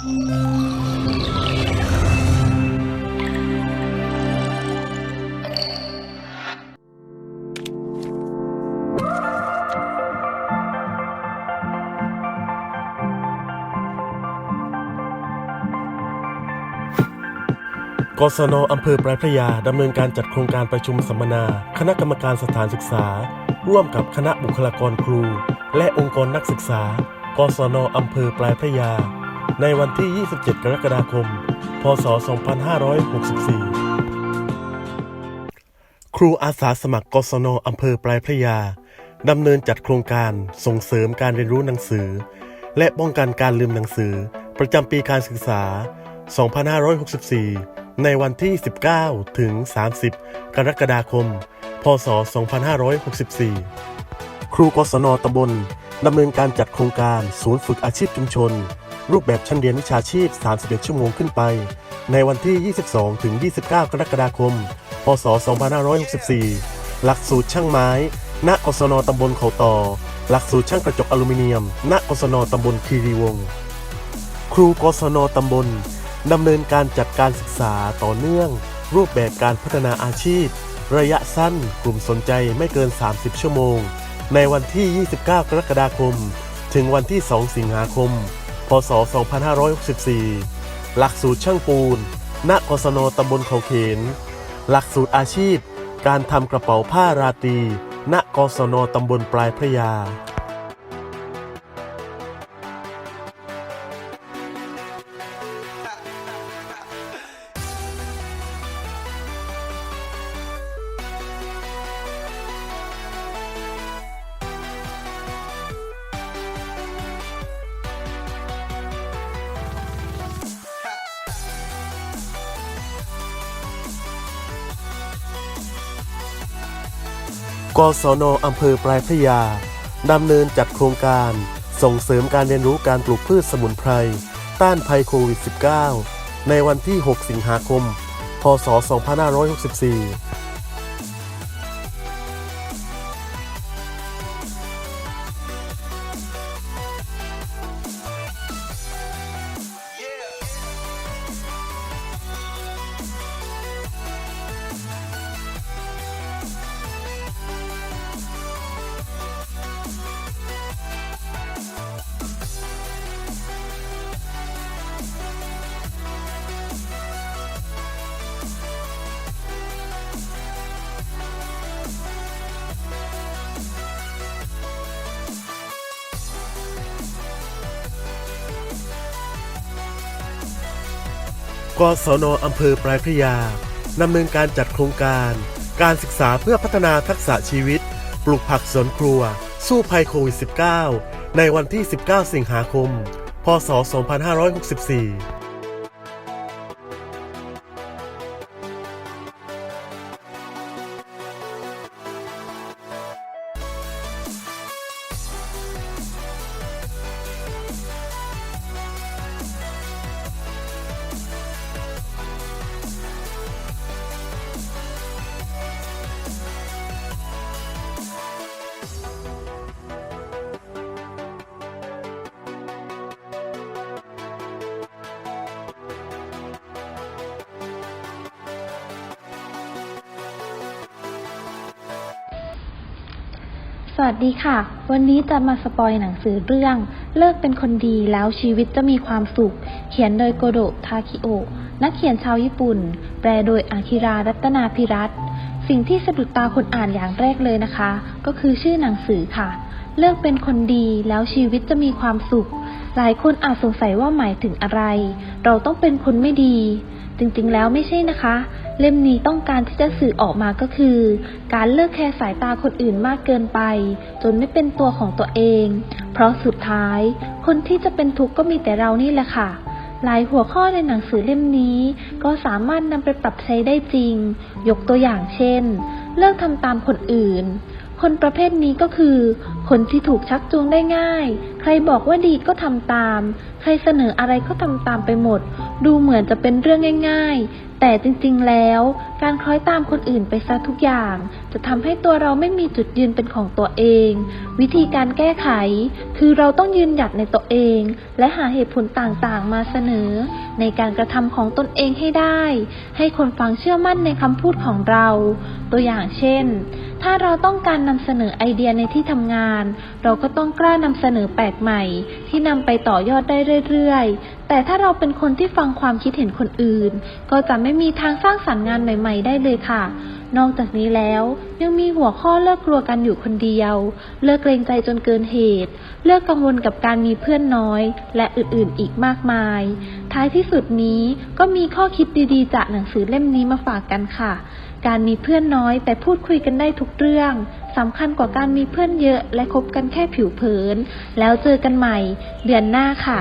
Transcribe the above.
กศนอำเภอปลายพระยาดำเนินการจัดโครงการประชุมสัมมนา คณะกรรมการสถานศึกษา ร่วมกับคณะบุคลากรครู และองค์กรนักศึกษา กศนอำเภอปลายพระยา ในวันที่ 27 กรกฎาคม พศ 2564 ครูอาสาสมัครกศนอำเภอปลายพระยาดำเนินจัดโครงการส่งเสริมการเรียนรู้หนังสือ และป้องกันการลืมหนังสือ ประจำปีการศึกษา 2564 ในวันที่ 19 ถึง 30 กรกฎาคม พศ 2564 ครูกศนตำบลดำเนินการจัดโครงการศูนย์ฝึกอาชีพชุมชน รูปแบบชั้นเรียนวิชาชีพ 31 ชั่วโมงขึ้นไป ในวันที่ 22 ถึง 29 กรกฎาคม พศ 2564 หลักสูตรช่างไม้ณกศนตำบลเขาต่อ หลักสูตรช่างกระจกอลูมิเนียมณกศนตำบลคีรีวงศ์ครูกศนตำบลดำเนินการจัดการศึกษาต่อเนื่อง รูปแบบการพัฒนาอาชีพ ระยะสั้นกลุ่มสนใจไม่เกิน 30 ชั่วโมง ในวันที่ 29 กรกฎาคม ถึงวันที่ 2 สิงหาคม พศ 2564 หลักสูตรช่างปูน ณ กศนตำบลเขาเขน หลักสูตรอาชีพ การทำกระเป๋าผ้าราตรี ณ กศนตำบลปลายพระยา กศนอำเภอปลายพระยาดำเนินจัดโครงการส่งเสริมการเรียนรู้การปลูกพืชสมุนไพร ต้านภัยโควิด -19 ในวันที่ 6 สิงหาคม พศ 2564 กศนอำเภอปลายพระยาดำเนินการจัดโครงการ การศึกษาเพื่อพัฒนาทักษะชีวิต ปลูกผักสวนครัว สู้ภัยโควิด -19 ในวันที่ 19 สิงหาคม พศ 2564 วัสดีค่ะ วันนี้จะมาสปอยหนังสือเรื่อง เลิกเป็นคนดีแล้วชีวิตจะมีความสุข เขียนโดยโกโดะทาคิโอะนักเขียนชาวญี่ปุ่น แปลโดยอาคิรารัตนาพิรัตสิ่งที่สะดุดตาคนอ่านอย่างแรกเลยนะคะ ก็คือชื่อหนังสือค่ะ เลิกเป็นคนดีแล้วชีวิตจะมีความสุข หลายคนอาจสงสัยว่าหมายถึงอะไร เราต้องเป็นคนไม่ดี จริงๆแล้วไม่ใช่นะคะ เล่มนี้ต้องการที่จะสื่อออกมาก็คือ การเลิกแคร์สายตาคนอื่นมากเกินไป จนไม่เป็นตัวของตัวเอง เพราะสุดท้าย คนที่จะเป็นทุกข์ก็มีแต่เรานี่แหละค่ะ หลายหัวข้อในหนังสือเล่มนี้ ก็สามารถนำไปปรับใช้ได้จริง ยกตัวอย่างเช่น เลิกทำตามคนอื่นคนประเภทนี้ก็คือ คนที่ถูกชักจูงได้ง่าย ใครบอกว่าดีก็ทำตาม ใครเสนออะไรก็ทำตามไปหมด ดูเหมือนจะเป็นเรื่องง่าย แต่จริงๆ แล้ว การคล้อยตามคนอื่นไปซะทุกอย่าง จะทำให้ตัวเราไม่มีจุดยืนเป็นของตัวเอง วิธีการแก้ไข คือเราต้องยืนหยัดในตัวเอง และหาเหตุผลต่างๆ มาเสนอ ในการกระทำของตนเองให้ได้ ให้คนฟังเชื่อมั่นในคำพูดของเรา ตัวอย่างเช่น ถ้าเราต้องการนำเสนอไอเดียในที่ทำงาน เราก็ต้องกล้านำเสนอแปลกใหม่ ที่นำไปต่อยอดได้เรื่อยๆ แต่ถ้าเราเป็นคนที่ฟังความคิดเห็นคนอื่น ก็จะไม่มีทางสร้างสรรค์งานใหม่ ๆ ได้เลยค่ะ นอกจากนี้แล้วยังมีหัวข้อเลิกกลัวกันอยู่คนเดียว เลิกเกรงใจจนเกินเหตุ เลิกกังวลกับการมีเพื่อนน้อย และอื่นๆอีกมากมาย ท้ายที่สุดนี้ก็มีข้อคิดดีๆ จากหนังสือเล่มนี้มาฝากกันค่ะ การมีเพื่อนน้อยแต่พูดคุยกันได้ทุกเรื่องสำคัญกว่าการมีเพื่อนเยอะและคบกันแค่ผิวเผิน แล้วเจอกันใหม่ เดือนหน้าค่ะ